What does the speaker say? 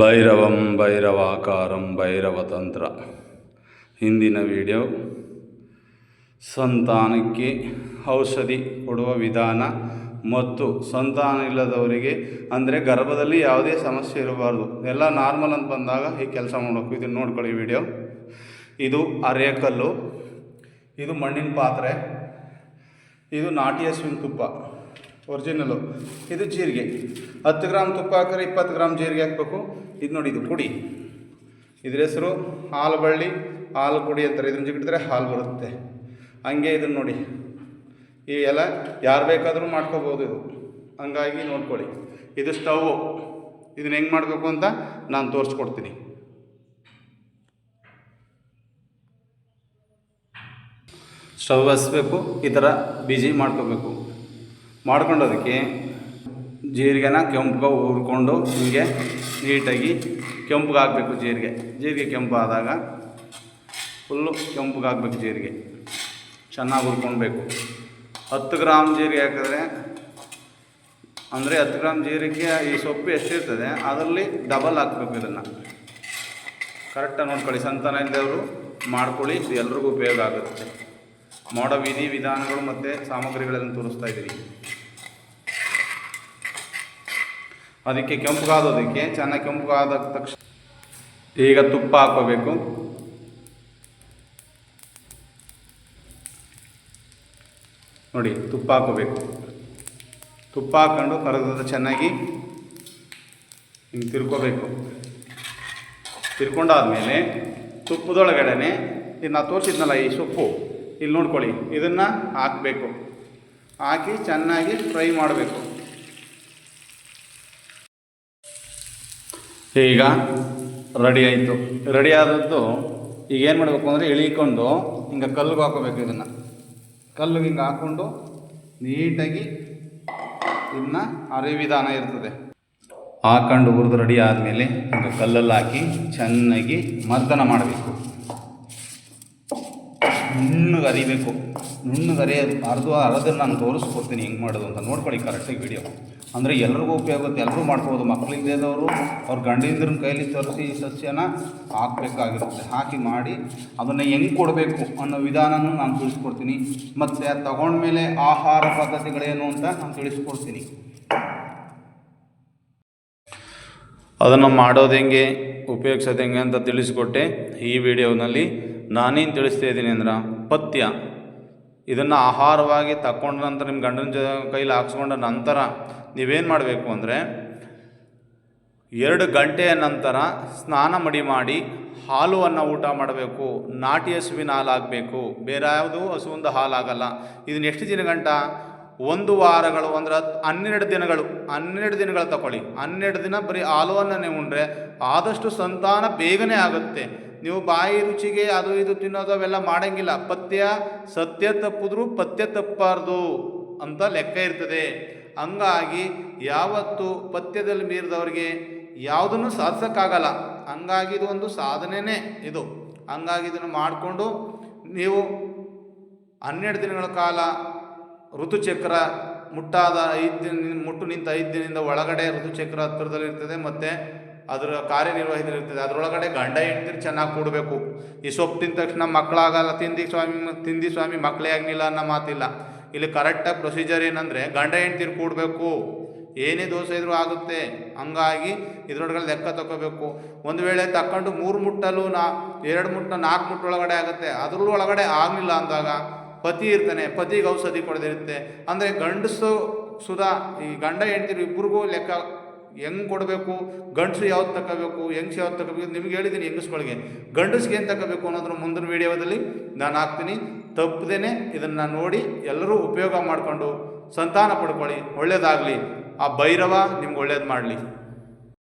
ಭೈರವಂ ಭೈರವಾಕಾರಂ ಭೈರವತಂತ್ರ. ಹಿಂದಿನ ವಿಡಿಯೋ ಸಂತಾನಕ್ಕೆ ಔಷಧಿ ಕೊಡುವ ವಿಧಾನ ಮತ್ತು ಸಂತಾನ ಇಲ್ಲದವರಿಗೆ, ಅಂದರೆ ಗರ್ಭದಲ್ಲಿ ಯಾವುದೇ ಸಮಸ್ಯೆ ಇರಬಾರ್ದು. ಎಲ್ಲ ನಾರ್ಮಲ್ ಅಂತ ಬಂದಾಗ ಈ ಕೆಲಸ ಮಾಡಬೇಕು. ಇದನ್ನು ನೋಡ್ಕೊಳ್ಳಿ ವಿಡಿಯೋ ಇದು ಅರೆಕಲ್ಲು, ಇದು ಮಣ್ಣಿನ ಪಾತ್ರೆ, ಇದು ನಾಟಿಯ ಹಸುವಿನ ತುಪ್ಪ. ಒರಿಜಿನಲ್ಲು ಇದು ಜೀರಿಗೆ. ಹತ್ತು ಗ್ರಾಮ್ ತುಪ್ಪ ಹಾಕಿದ್ರೆ ಇಪ್ಪತ್ತು ಗ್ರಾಮ್ ಜೀರಿಗೆ ಹಾಕಬೇಕು. ಇದು ನೋಡಿ, ಇದು ಪುಡಿ. ಇದ್ರ ಹೆಸರು ಹಾಲು ಬಳ್ಳಿ ಹಾಲು ಪುಡಿ ಅಂತಾರೆ. ಇದನ್ನ ಜಿಗಿಡಿದ್ರೆ ಹಾಲು ಬರುತ್ತೆ. ಹಂಗೆ ಇದನ್ನು ನೋಡಿ. ಈ ಎಲ್ಲ ಯಾರು ಬೇಕಾದರೂ ಮಾಡ್ಕೋಬೋದು ಇದು. ಹಂಗಾಗಿ ನೋಡ್ಕೊಳ್ಳಿ. ಇದು ಸ್ಟವ್. ಇದನ್ನ ಹೆಂಗೆ ಮಾಡಬೇಕು ಅಂತ ನಾನು ತೋರಿಸ್ಕೊಡ್ತೀನಿ. ಸ್ಟವ್ ಹಸ್ಬೇಕು, ಈ ಥರ ಬಿಜಿ ಮಾಡ್ಕೋಬೇಕು. ಮಾಡ್ಕೊಂಡೋದಕ್ಕೆ ಜೀರಿಗೆನ ಕೆಂಪುಗೆ ಹುರ್ಕೊಂಡು ಹಿಂಗೆ ನೀಟಾಗಿ ಕೆಂಪುಗೆ ಹಾಕಬೇಕು ಜೀರಿಗೆ. ಜೀರಿಗೆ ಕೆಂಪು ಆದಾಗ ಫುಲ್ಲು ಕೆಂಪುಗೆ ಹಾಕಬೇಕು ಜೀರಿಗೆ. ಚೆನ್ನಾಗಿ ಹುರ್ಕೊಳ್ಬೇಕು. ಹತ್ತು ಗ್ರಾಮ್ ಜೀರಿಗೆ ಹಾಕಿದ್ರೆ, ಅಂದರೆ ಹತ್ತು ಗ್ರಾಮ್ ಜೀರಿಗೆ ಈ ಸೊಪ್ಪು ಎಷ್ಟಿರ್ತದೆ, ಅದರಲ್ಲಿ ಡಬಲ್ ಹಾಕ್ಬೇಕು ಇದನ್ನು. ಕರೆಕ್ಟಾಗಿ ನೋಡ್ಕೊಳ್ಳಿ. ಸಂತಾನ ಇದ್ದವರು ಮಾಡ್ಕೊಳ್ಳಿ, ಇದು ಎಲ್ರಿಗೂ ಉಪಯೋಗ ಆಗುತ್ತೆ. ಮಾಡೋ ವಿಧಿ ವಿಧಾನಗಳು ಮತ್ತು ಸಾಮಗ್ರಿಗಳನ್ನು ತೋರಿಸ್ತಾ ಇದ್ದೀವಿ. ಅದಕ್ಕೆ ಕೆಂಪುಗಾದೋದಕ್ಕೆ ಚೆನ್ನಾಗಿ ಕೆಂಪುಗಾದ ತಕ್ಷಣ ಈಗ ತುಪ್ಪ ಹಾಕೋಬೇಕು ನೋಡಿ, ತುಪ್ಪ ಹಾಕೋಬೇಕು ತುಪ್ಪ ಹಾಕ್ಕೊಂಡು ಕರೆದ ಚೆನ್ನಾಗಿ ಹಿಂಗೆ ತಿರ್ಕೋಬೇಕು. ತಿರ್ಕೊಂಡಾದ್ಮೇಲೆ ತುಪ್ಪದೊಳಗಡೆನೆ, ಇದು ನಾವು ತೋರಿಸಿದ್ನಲ್ಲ ಈ ಸೊಪ್ಪು. ಇಲ್ಲಿ ನೋಡ್ಕೊಳ್ಳಿ, ಇದನ್ನು ಹಾಕಬೇಕು. ಹಾಕಿ ಚೆನ್ನಾಗಿ ಫ್ರೈ ಮಾಡಬೇಕು. ಈಗ ರೆಡಿ ಆಯಿತು. ರೆಡಿ ಆದದ್ದು ಈಗ ಏನು ಮಾಡಬೇಕು ಅಂದರೆ ಇಳಿಕೊಂಡು ಹಿಂಗೆ ಕಲ್ಲಿಗೆ ಹಾಕೋಬೇಕು ಇದನ್ನು. ಕಲ್ಲಿಗೆ ಹಿಂಗೆ ಹಾಕ್ಕೊಂಡು ನೀಟಾಗಿ ಇದನ್ನ ಅರಿವಿಧಾನ ಇರ್ತದೆ. ಹಾಕೊಂಡು ಹುರಿದು ರೆಡಿ ಆದಮೇಲೆ ಹಿಂಗೆ ಕಲ್ಲಲ್ಲಿ ಹಾಕಿ ಚೆನ್ನಾಗಿ ಮರ್ದನ ಮಾಡಬೇಕು. ನುಣ್ಣಗೆ ಅರಿಬೇಕು ನುಣ್ಣಗೆ ಅರಿಯೋದು ಅರ್ಧ ಅರದನ್ನು ನಾನು ತೋರಿಸ್ಕೊಡ್ತೀನಿ ಹೆಂಗೆ ಮಾಡೋದು ಅಂತ. ನೋಡ್ಕೊಳ್ಳಿ ಕರೆಕ್ಟಾಗಿ ವಿಡಿಯೋ ಅಂದರೆ ಎಲ್ರಿಗೂ ಉಪಯೋಗ ಆಗುತ್ತೆ. ಎಲ್ಲರೂ ಮಾಡ್ಬೋದು. ಮಕ್ಕಳಿಲ್ಲದವರು ಅವ್ರ ಗಂಡಿಂದ್ರನ್ನ ಕೈಲಿ ತರಿಸಿ ಸಸ್ಯನ ಹಾಕಬೇಕಾಗಿರುತ್ತೆ. ಹಾಕಿ ಮಾಡಿ ಅದನ್ನು ಹೆಂಗೆ ಕೊಡಬೇಕು ಅನ್ನೋ ವಿಧಾನನೂ ನಾನು ತಿಳಿಸ್ಕೊಡ್ತೀನಿ. ಮತ್ತು ಅದು ತಗೊಂಡ್ಮೇಲೆ ಆಹಾರ ಪದ್ಧತಿಗಳೇನು ಅಂತ ನಾನು ತಿಳಿಸ್ಕೊಡ್ತೀನಿ. ಅದನ್ನು ಮಾಡೋದು ಹೆಂಗೆ, ಉಪಯೋಗಿಸೋದು ಹೆಂಗೆ ಅಂತ ತಿಳಿಸ್ಕೊಟ್ಟೆ ಈ ವಿಡಿಯೋನಲ್ಲಿ ನಾನೇನು ತಿಳಿಸ್ತಾ ಇದ್ದೀನಿ ಅಂದ್ರೆ ಪಥ್ಯ. ಇದನ್ನು ಆಹಾರವಾಗಿ ತಕ್ಕೊಂಡ ನಂತರ ನಿಮ್ಮ ಗಂಡನ ಜ, ಕೈಲಿ ಹಾಕ್ಸ್ಕೊಂಡ ನಂತರ ನೀವೇನು ಮಾಡಬೇಕು ಅಂದರೆ ಎರಡು ಗಂಟೆಯ ನಂತರ ಸ್ನಾನ ಮಡಿ ಮಾಡಿ ಹಾಲುವನ್ನು ಊಟ ಮಾಡಬೇಕು, ನಾಟಿ ಹಸುವಿನ ಹಾಲು ಆಗಬೇಕು ಬೇರೆ ಯಾವುದು ಹಸುವಿಂದ ಹಾಲು ಆಗಲ್ಲ ಇದನ್ನ ಎಷ್ಟು ದಿನ ಗಂಟ? ಒಂದು ವಾರಗಳು ಅಂದ್ರೆ ಹನ್ನೆರಡು ದಿನಗಳು ಹನ್ನೆರಡು ದಿನಗಳು ತಗೊಳ್ಳಿ. ಹನ್ನೆರಡು ದಿನ ಬರೀ ಹಾಲುವನ್ನು ನೀವು ಉಂಡ್ರೆ ಆದಷ್ಟು ಸಂತಾನ ಬೇಗನೆ ಆಗುತ್ತೆ. ನೀವು ಬಾಯಿ ರುಚಿಗೆ ಅದು ಇದು ತಿನ್ನೋದು ಅವೆಲ್ಲ ಮಾಡೋಂಗಿಲ್ಲ. ಪಥ್ಯ, ಸತ್ಯ ತಪ್ಪಿದ್ರೂ ಪಥ್ಯ ತಪ್ಪಬಾರ್ದು ಅಂತ ಲೆಕ್ಕ ಇರ್ತದೆ. ಹಂಗಾಗಿ ಯಾವತ್ತು ಪಥ್ಯದಲ್ಲಿ ಮೀರಿದವ್ರಿಗೆ ಯಾವುದನ್ನು ಸಾಧಿಸೋಕ್ಕಾಗಲ್ಲ. ಹಂಗಾಗಿ ಇದು ಒಂದು ಸಾಧನೆಯೇ ಇದು. ಹಂಗಾಗಿ ಇದನ್ನು ಮಾಡಿಕೊಂಡು ನೀವು ಹನ್ನೆರಡು ದಿನಗಳ ಕಾಲ ಋತುಚಕ್ರ ಮುಟ್ಟಾದ ಐದು ದಿನ, ಮುಟ್ಟು ನಿಂತ ಐದು ದಿನದಿಂದ ಒಳಗಡೆ ಋತುಚಕ್ರ ಹತ್ತಿರದಲ್ಲಿರ್ತದೆ ಮತ್ತು ಅದರ ಕಾರ್ಯನಿರ್ವಹಿಸಲು ಇರ್ತದೆ. ಅದರೊಳಗಡೆ ಗಂಡ ಹೆಂಡ್ತಿರು ಚೆನ್ನಾಗಿ ಕೂಡಬೇಕು. ಈ ಸೊಪ್ಪು ತಿಂದ ತಕ್ಷಣ ಮಕ್ಕಳಾಗಲ್ಲ ತಿಂದಿ ಸ್ವಾಮಿ ತಿಂದಿ ಸ್ವಾಮಿ ಮಕ್ಕಳೇ ಆಗಲಿಲ್ಲ ಅನ್ನೋ ಮಾತಿಲ್ಲ. ಇಲ್ಲಿ ಕರೆಕ್ಟಾಗಿ ಪ್ರೊಸೀಜರ್ ಏನಂದರೆ, ಗಂಡ ಹೆಂಡ್ತಿರು ಕೂಡಬೇಕು. ಏನೇ ದೋಸೆ ಇದ್ರೂ ಆಗುತ್ತೆ. ಹಂಗಾಗಿ ಇದ್ರೊಳಗಡೆ ಲೆಕ್ಕ ತಗೋಬೇಕು ಒಂದು ವೇಳೆ ತಕ್ಕೊಂಡು ಮೂರು ಮುಟ್ಟಲು ನಾ, ಎರಡು ಮುಟ್ಟ ನಾಲ್ಕು ಮುಟ್ಟ ಒಳಗಡೆ ಆಗುತ್ತೆ. ಅದ್ರಲ್ಲೂ ಒಳಗಡೆ ಆಗಲಿಲ್ಲ ಅಂದಾಗ ಪತಿ ಇರ್ತಾನೆ, ಪತಿಗೆ ಔಷಧಿ ಕೊಡದಿರುತ್ತೆ. ಅಂದರೆ ಗಂಡಸು ಸುಧಾ, ಈ ಗಂಡ ಹೆಂಡ್ತಿರು ಇಬ್ಬರಿಗೂ ಲೆಕ್ಕ ಹೆಂಗೆ ಕೊಡಬೇಕು ಗಂಡಸು ಯಾವ್ದು ತಗೋಬೇಕು ಹೆಂಗ್ಸು ಯಾವ್ದು ತಗೋಬೇಕು ನಿಮ್ಗೆ ಹೇಳಿದ್ದೀನಿ ಹೆಂಗಸ್ಗಳಿಗೆ. ಗಂಡಸ್ಗೆ ಏನು ತಗೋಬೇಕು ಅನ್ನೋದ್ರ ಮುಂದಿನ ವೀಡಿಯೋದಲ್ಲಿ ನಾನು ಹಾಕ್ತೀನಿ. ತಪ್ಪದೇನೆ ಇದನ್ನು ನೋಡಿ ಎಲ್ಲರೂ ಉಪಯೋಗ ಮಾಡಿಕೊಂಡು ಸಂತಾನ ಪಡ್ಕೊಳ್ಳಿ, ಒಳ್ಳೇದಾಗಲಿ. ಆ ಭೈರವ ನಿಮ್ಗೆ ಒಳ್ಳೇದು ಮಾಡಲಿ.